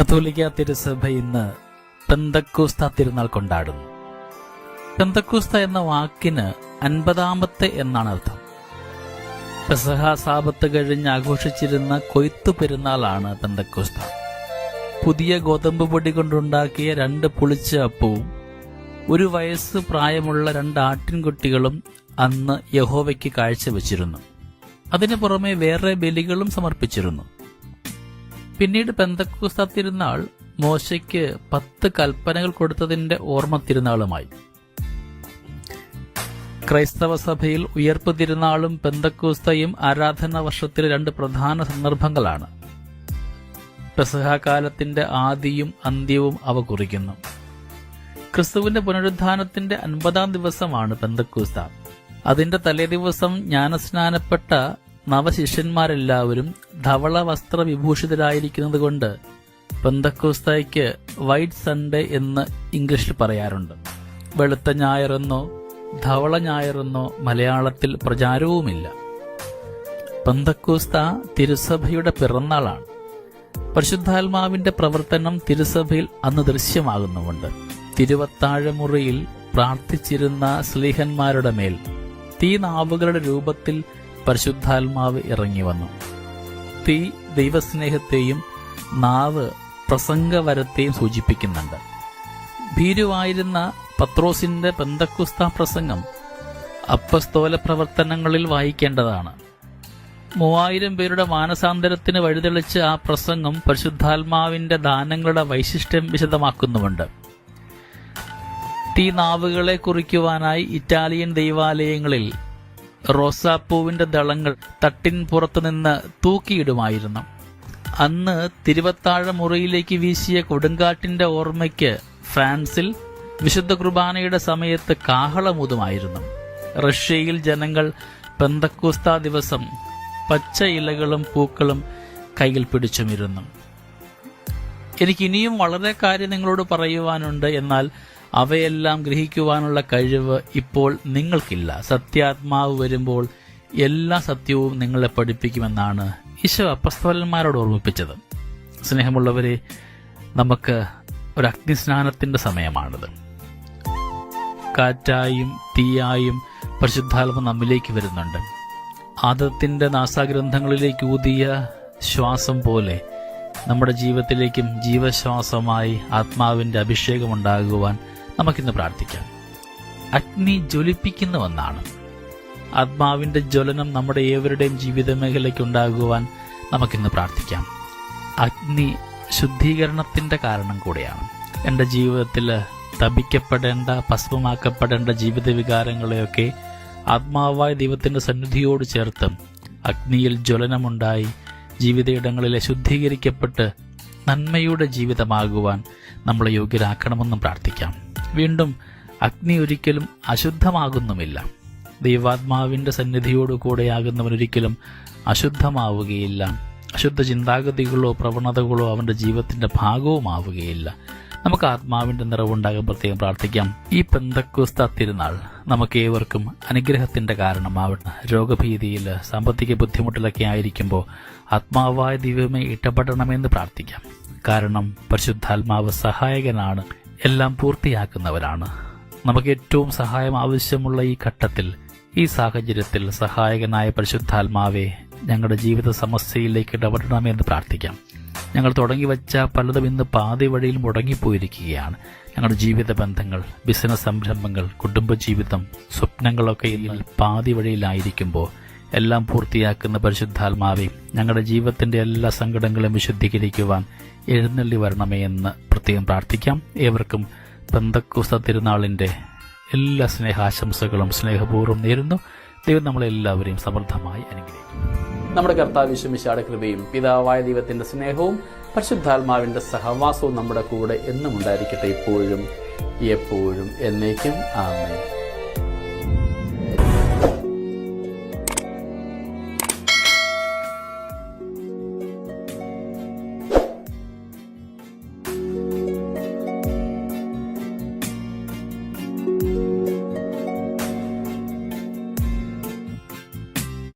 കത്തോലിക്ക തിരുസഭ ഇന്ന് പെന്തക്കൂസ്ത തിരുനാൾ കൊണ്ടാടുന്നു. പെന്തക്കൂസ്ത എന്ന വാക്കിന് അൻപതാമത്തെ എന്നാണ് അർത്ഥം. പെസഹ സാപത്ത് കഴിഞ്ഞ് ആഘോഷിച്ചിരുന്ന കൊയ്ത്തു പെരുന്നാളാണ് പെന്തക്കൂസ്ത. പുതിയ ഗോതമ്പ് പൊടി കൊണ്ടുണ്ടാക്കിയ രണ്ട് പുളിച്ച അപ്പവും ഒരു വയസ്സ് പ്രായമുള്ള രണ്ട് ആട്ടിൻകുട്ടികളും അന്ന് യഹോവയ്ക്ക് കാഴ്ചവെച്ചിരുന്നു. അതിനു പുറമെ വേറെ ബലികളും സമർപ്പിച്ചിരുന്നു. പിന്നീട് പെന്തക്കുസ്ത തിരുനാൾ മോശയ്ക്ക് പത്ത് കൽപ്പനകൾ കൊടുത്തതിന്റെ ഓർമ്മ തിരുനാളുമായി. ക്രൈസ്തവ സഭയിൽ ഉയർപ്പ് തിരുനാളും പെന്തക്കൂസ്തയും ആരാധന വർഷത്തിലെ രണ്ട് പ്രധാന സന്ദർഭങ്ങളാണ്. പ്രസഹാകാലത്തിന്റെ ആദിയും അന്ത്യവും അവ കുറിക്കുന്നു. ക്രിസ്തുവിന്റെ പുനരുദ്ധാനത്തിന്റെ അൻപതാം ദിവസമാണ് പെന്തക്കൂസ്ത. അതിന്റെ തലേദിവസം ജ്ഞാനസ്നാനപ്പെട്ട നവശിഷ്യന്മാരെല്ലാവരും ധവള വസ്ത്ര വിഭൂഷിതരായിരിക്കുന്നത് കൊണ്ട് പെന്തക്കോസ്തായ്ക്ക് വൈറ്റ് സൺഡേ എന്ന് ഇംഗ്ലീഷിൽ പറയാറുണ്ട്. വെളുത്ത ഞായറെന്നോ ധവള ഞായറെന്നോ മലയാളത്തിൽ പ്രചാരവുമില്ല. പെന്തക്കോസ്ത തിരുസഭയുടെ പിറന്നാളാണ്. പരിശുദ്ധാത്മാവിന്റെ പ്രവർത്തനം തിരുസഭയിൽ അന്ന് ദൃശ്യമാകുന്നുമുണ്ട്. തിരുവത്താഴമുറിയിൽ പ്രാർത്ഥിച്ചിരുന്ന സ്ലീഹന്മാരുടെ മേൽ തീ നാവുകളുടെ രൂപത്തിൽ പരിശുദ്ധാത്മാവ് ഇറങ്ങി വന്നു. തീ ദൈവസ്നേഹത്തെയും നാവ് പ്രസംഗവരത്തെയും സൂചിപ്പിക്കുന്നുണ്ട്. ഭീരുവായിരുന്ന പത്രോസിന്റെ പെന്തക്കുസ്ത പ്രസംഗം അപ്പസ്തോല പ്രവർത്തനങ്ങളിൽ വായിക്കേണ്ടതാണ്. മൂവായിരം പേരുടെ മാനസാന്തരത്തിന് വഴിതെളിച്ച് ആ പ്രസംഗം പരിശുദ്ധാത്മാവിന്റെ ദാനങ്ങളുടെ വൈശിഷ്ട്യം വിശദമാക്കുന്നുമുണ്ട്. തീനാവുകളെ കുറിക്കുവാനായി ഇറ്റാലിയൻ ദൈവാലയങ്ങളിൽ റോസാപ്പൂവിന്റെ ദളങ്ങൾ തട്ടിൻ പുറത്തു പുറത്തുനിന്ന് തൂക്കിയിടുമായിരുന്നു. അന്ന് തിരുവത്താഴ മുറിയിലേക്ക് വീശിയ കൊടുങ്കാറ്റിന്റെ ഓർമ്മയ്ക്ക് ഫ്രാൻസിൽ വിശുദ്ധ കുർബാനയുടെ സമയത്ത് കാഹളമൂതുമായിരുന്നു. റഷ്യയിൽ ജനങ്ങൾ പെന്തക്കൂസ്ത ദിവസം പച്ച ഇലകളും പൂക്കളും കയ്യിൽ പിടിച്ചുമിരുന്നു. എനിക്ക് ഇനിയും വളരെ കാര്യം നിങ്ങളോട് പറയുവാനുണ്ട്. എന്നാൽ അവയെല്ലാം ഗ്രഹിക്കുവാനുള്ള കഴിവ് ഇപ്പോൾ നിങ്ങൾക്കില്ല. സത്യാത്മാവ് വരുമ്പോൾ എല്ലാ സത്യവും നിങ്ങളെ പഠിപ്പിക്കുമെന്നാണ് ഈശോ അപ്പസ്തോലന്മാരോട് ഓർമ്മിപ്പിച്ചത്. സ്നേഹമുള്ളവരെ നമുക്ക് ഒരു അഗ്നിസ്നാനത്തിന്റെ സമയമാണിത്. കാറ്റായും തീയായും പരിശുദ്ധാത്മ നമ്മിലേക്ക് വരുന്നുണ്ട്. ആദത്തിന്റെ നാസാഗ്രന്ഥങ്ങളിലേക്ക് ഊതിയ ശ്വാസം പോലെ നമ്മുടെ ജീവിതത്തിലേക്കും ജീവശ്വാസമായി ആത്മാവിന്റെ അഭിഷേകം ഉണ്ടാകുവാൻ നമുക്കിന്ന് പ്രാർത്ഥിക്കാം. അഗ്നി ജ്വലിപ്പിക്കുന്നുവെന്നാണ് ആത്മാവിന്റെ ജ്വലനം നമ്മുടെ ഏവരുടെയും ജീവിത മേഖലയ്ക്ക് ഉണ്ടാകുവാൻ നമുക്കിന്ന് പ്രാർത്ഥിക്കാം. അഗ്നി ശുദ്ധീകരണത്തിന്റെ കാരണം കൂടിയാണ്. എന്റെ ജീവിതത്തിൽ തപിക്കപ്പെടേണ്ട ഭസ്മമാക്കപ്പെടേണ്ട ജീവിത വികാരങ്ങളെയൊക്കെ ആത്മാവായ ദൈവത്തിന്റെ സന്നിധിയോട് ചേർത്ത് അഗ്നിയിൽ ജ്വലനമുണ്ടായി ജീവിതയിടങ്ങളിലെ ശുദ്ധീകരിക്കപ്പെട്ട് നന്മയുടെ ജീവിതമാകുവാൻ നമ്മളെ യോഗ്യരാക്കണമെന്നും പ്രാർത്ഥിക്കാം. വീണ്ടും അഗ്നി ഒരിക്കലും അശുദ്ധമാകുന്നുമില്ല. ദൈവാത്മാവിന്റെ സന്നിധിയോടു കൂടെയാകുന്നവനൊരിക്കലും അശുദ്ധമാവുകയില്ല. അശുദ്ധ ചിന്താഗതികളോ പ്രവണതകളോ അവന്റെ ജീവിതത്തിന്റെ ഭാഗവുമാവുകയില്ല. നമുക്ക് ആത്മാവിന്റെ നിറവുണ്ടാകാൻ പ്രത്യേകം പ്രാർത്ഥിക്കാം. ഈ പെന്തക്കുസ്ത തിരുനാൾ നമുക്ക് ഏവർക്കും അനുഗ്രഹത്തിന്റെ കാരണമാവട്ടെ. രോഗഭീതിയിൽ സാമ്പത്തിക ബുദ്ധിമുട്ടിലൊക്കെ ആയിരിക്കുമ്പോൾ ആത്മാവായ ദൈവമേ ഇടപെടണമെന്ന് പ്രാർത്ഥിക്കാം. കാരണം പരിശുദ്ധാത്മാവ് സഹായകനാണ്. എല്ലാം പൂർത്തിയാക്കുന്നവരാണ്. നമുക്ക് ഏറ്റവും സഹായം ആവശ്യമുള്ള ഈ ഘട്ടത്തിൽ ഈ സാഹചര്യത്തിൽ സഹായകനായ പരിശുദ്ധാത്മാവെ ഞങ്ങളുടെ ജീവിത സമസ്യയിലേക്ക് ഇടപെടണമെന്ന് പ്രാർത്ഥിക്കാം. ഞങ്ങൾ തുടങ്ങി വച്ച പലതും ഇന്ന് പാതി വഴിയിൽ മുടങ്ങിപ്പോയിരിക്കുകയാണ്. ഞങ്ങളുടെ ജീവിത ബന്ധങ്ങൾ ബിസിനസ് സംരംഭങ്ങൾ കുടുംബജീവിതം സ്വപ്നങ്ങളൊക്കെ ഇതിൽ പാതി വഴിയിലായിരിക്കുമ്പോൾ എല്ലാം പൂർത്തിയാക്കുന്ന പരിശുദ്ധാത്മാവെ ഞങ്ങളുടെ ജീവിതത്തിന്റെ എല്ലാ സങ്കടങ്ങളും വിശുദ്ധീകരിക്കുവാൻ എഴുന്നള്ളി വരണമേ എന്ന് പ്രത്യേകം പ്രാർത്ഥിക്കാം. ഏവർക്കും ബന്ധക്കുസ തിരുനാളിന്റെ എല്ലാ സ്നേഹാശംസകളും സ്നേഹപൂർവം നേരുന്നു. ദൈവം നമ്മളെല്ലാവരെയും സമൃദ്ധമായി അനുഗ്രഹിക്കും. നമ്മുടെ കർത്താവ് വിശ്വമിശാടെ കൃപയും പിതാവായ ദൈവത്തിന്റെ സ്നേഹവും പരിശുദ്ധാത്മാവിന്റെ സഹവാസവും നമ്മുടെ കൂടെ എന്നും ഉണ്ടായിരിക്കട്ടെ ഇപ്പോഴും എപ്പോഴും എന്നേക്കും. ആമേ